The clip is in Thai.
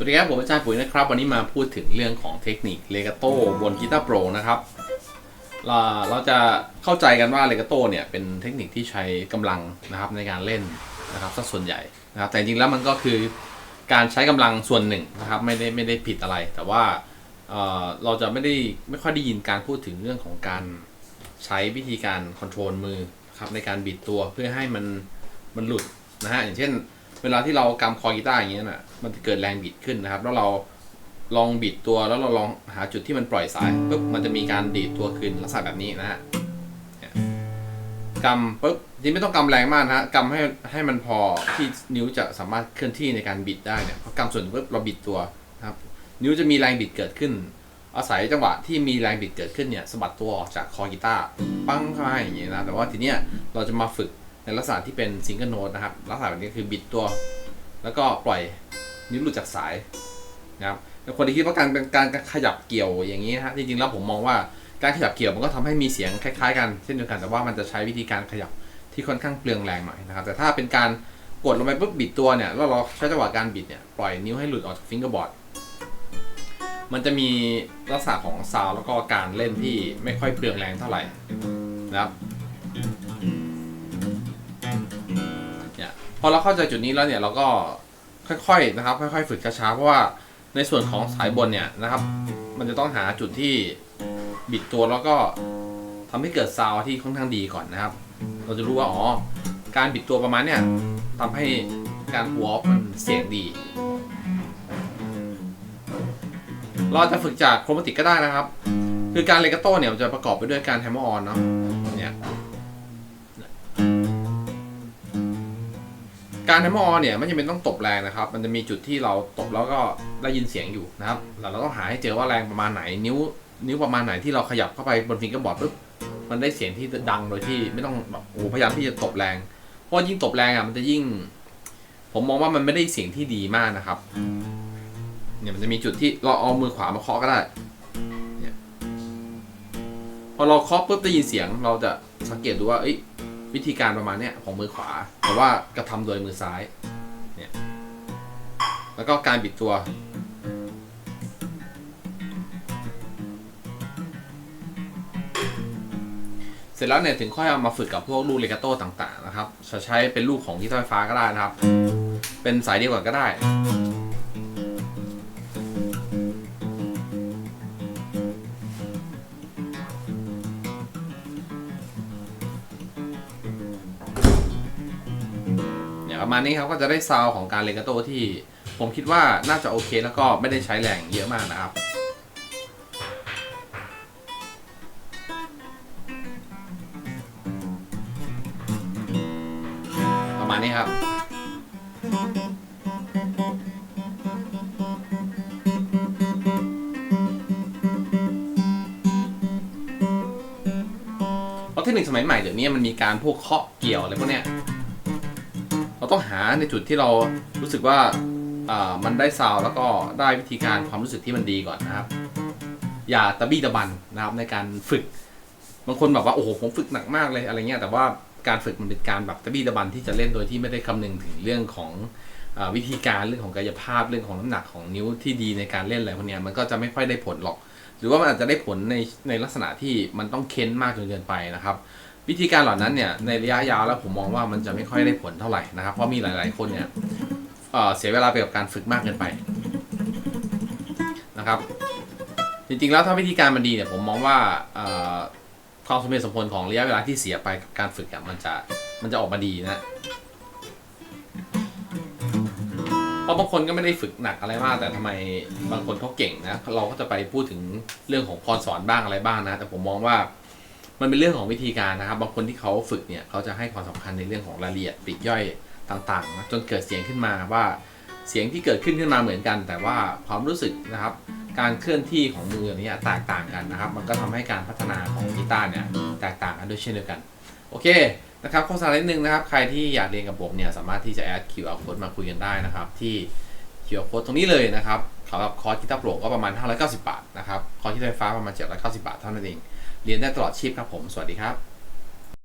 สวัสดีครับ ผมอาจารย์ปุ๋ยนะครับ วันนี้มาพูดถึงเรื่องของเทคนิคเลกาโต้บนกีตาร์โปรนะครับ เราเราจะเข้าใจกันว่าเลกาโต้เนี่ยเป็นเทคนิคที่ใช้กำลังนะครับในการเล่นนะครับสักส่วนใหญ่นะครับ แต่จริงๆแล้วมันก็คือการใช้กำลังส่วนหนึ่งนะครับไม่ได้ไม่ได้ผิดอะไร แต่ว่าเอ่อเราจะไม่ได้ไม่ค่อยได้ยินการพูดถึงเรื่องของการใช้วิธีการคอนโทรลมือครับในการบิดตัวเพื่อให้มันมันหลุดนะฮะอย่างเช่น เวลาที่เรากำคอกีตาร์อย่างเงี้ยน่ะมันจะเกิดแรงบิดขึ้นนะครับ แล้วเราลองบิดตัวแล้วเราลองหาจุดที่มันปล่อยสายปุ๊บมันจะมีการดีดตัวคืนลักษณะแบบนี้นะฮะกำปุ๊บจริงไม่ต้องกำแรงมากนะฮะกำให้ให้มันพอที่นิ้วจะสามารถเคลื่อนที่ในการบิดได้เนี่ยพอกำส่วนปุ๊บเราบิดตัวนะครับ นิ้วจะมีแรงบิดเกิดขึ้น อาศัยจังหวะที่มีแรงบิดเกิดขึ้นเนี่ยสะบัดตัวออกจากคอกีตาร์ปั้งเข้าให้อย่างเงี้ยนะแต่ว่าทีเนี้ยเราจะมาฝึก ลักษณะที่เป็นซิงเกิลโน้ตนะครับ ลักษณะแบบนี้คือบิดตัว แล้วก็ปล่อยนิ้วหลุดจากสายนะครับแต่คนที่คิดว่าการเป็นการขยับเกี่ยวอย่างนี้นะฮะจริงๆแล้วผมมองว่าการขยับเกี่ยวมันก็ทำให้มีเสียงคล้ายๆกันเช่นเดียวกันแต่ว่ามันจะใช้วิธีการขยับที่ค่อนข้างเปลืองแรงหน่อยนะครับ แต่ถ้าเป็นการกดลงไปปุ๊บบิดตัวเนี่ยแล้วเราใช้จังหวะการบิดเนี่ยปล่อยนิ้วให้หลุดออกจากฟิงเกอร์บอร์ดมันจะมีลักษณะของซาวแล้วก็การเล่นที่ไม่ค่อยเปลืองแรงเท่าไหร่นะครับ พอเราเข้าใจจุดนี้แล้วเนี่ยเราก็ค่อยๆนะครับ ค่อย ๆ ฝึกช้าๆเพราะว่าในส่วนของสายบนเนี่ยนะครับ มันจะต้องหาจุดที่บิดตัวแล้วก็ทำให้เกิดซาวที่ค่อนข้างดีก่อนนะครับ เราจะรู้ว่าอ๋อการบิดตัวประมาณเนี่ยทำให้การวอล์มันเสียงดี เราจะฝึกจากโครมาติกก็ได้นะครับ คือการเลกาโต้เนี่ยมันจะประกอบไปด้วยการแฮมเมอร์ออนเนาะเนี่ย การแฮมเมอร์ออนเนี่ยไม่จำเป็นต้องตบแรงนะครับ มันจะมีจุดที่เราตบแล้วก็ได้ยินเสียงอยู่นะครับแล้วเราต้องหาให้เจอว่าแรงประมาณไหน นิ้ว นิ้วประมาณไหนที่เราขยับเข้าไปบนฟิงเกอร์บอร์ดปุ๊บมันได้เสียงที่ดังโดยที่ไม่ต้องแบบโอ้พยายามที่จะตบแรง เพราะยิ่งตบแรงอะมันจะยิ่ง ผมมองว่ามันไม่ได้เสียงที่ดีมากนะครับ เนี่ยมันจะมีจุดที่เราเอามือขวามาเคาะก็ได้เนี่ยพอเราเคาะปุ๊บได้ยินเสียงเราจะสังเกตดูว่าเอ้ย วิธีการประมาณเนี้ยของมือขวา แต่ว่ากระทำโดยมือซ้ายเนี่ยแล้วก็การบิดตัว เสร็จแล้วเนี่ยถึงค่อยเอามาฝึกกับพวกลูกเลกาโต้ต่างๆนะครับจะใช้เป็นลูกของที่ไฟฟ้าก็ได้นะครับ เป็นสายเดียวกันก็ได้ ประมาณนี้ครับก็จะได้ซาวของการเลกาโต้ที่ผมคิดว่าน่าจะโอเค แล้วก็ไม่ได้ใช้แรงเยอะมากนะครับประมาณนี้ครับเพราะเทคนิคสมัยใหม่เดี๋ยวนี้มันมีการพวกเคาะเกี่ยวอะไรพวกเนี้ย เราต้องหาในจุดที่เรารู้สึกว่ามันได้ซาวแล้วก็ได้วิธีการความรู้สึกที่มันดีก่อนนะครับ อย่าตะบี้ตะบันนะครับในการฝึก บางคนแบบว่าโอ้โหผมฝึกหนักมากเลยอะไรเงี้ยแต่ว่าการฝึกมันเป็นการแบบตะบี้ตะบันที่จะเล่นโดยที่ไม่ได้คำนึงถึงเรื่องของอวิธีการเรื่องของกายภาพเรื่องของน้ำหนักของนิ้วที่ดีในการเล่นอะไรพวกเนี้ยมันก็จะไม่ค่อยได้ผลหรอก หรือว่ามันอาจจะได้ผลในในลักษณะที่มันต้องเค้นมากจนเกินไปนะครับ วิธีการเหล่านั้นเนี่ยในระยะยาวแล้วผมมองว่ามันจะไม่ค่อยได้ผลเท่าไหร่นะครับ เพราะมีหลาย ๆ คนเนี่ยเเสียเวลาไปกับการฝึกมากเกินไปนะครับ จริง ๆ แล้วถ้าวิธีการมันดีเนี่ยผมมองว่าความสมเหตุสมผลของระยะเวลาที่เสียไปกับการฝึกอะมันจะมันจะออกมาดีนะเพราะบางคนก็ไม่ได้ฝึกหนักอะไรมาก แต่ทำไมบางคนเขาเก่งนะเราก็จะไปพูดถึงเรื่องของพรสอนบ้างอะไรบ้างนะ แต่ผมมองว่า มันเป็นเรื่องของวิธีการนะครับ บางคนที่เขาฝึกเนี่ยเขาจะให้ความสำคัญในเรื่องของรายละเอียดปลีกย่อยต่างๆนะจนเกิดเสียงขึ้นมาว่าเสียงที่เกิดขึ้นขึ้นมาเหมือนกัน แต่ว่าความรู้สึกนะครับ การเคลื่อนที่ของมือเนี่ยแตกต่างกันนะครับ มันก็ทำให้การพัฒนาของกีตาร์เนี่ยแตกต่างกันด้วยเช่นเดียวกัน โอเคนะครับโฆษณานิดนึงนะครับ ใครที่อยากเรียนกับผมเนี่ยสามารถที่จะแอด QR code มาคุยกันได้นะครับ ที่ QR code ตรงนี้เลยนะครับสำหรับคอร์สกีตาร์โปร่งก็ประมาณ 590 บาทนะครับ คอร์สกีตาร์ไฟฟ้าประมาณ 790 บาทเท่านั้นเอง เรียนได้ตลอดชีพครับผม สวัสดีครับ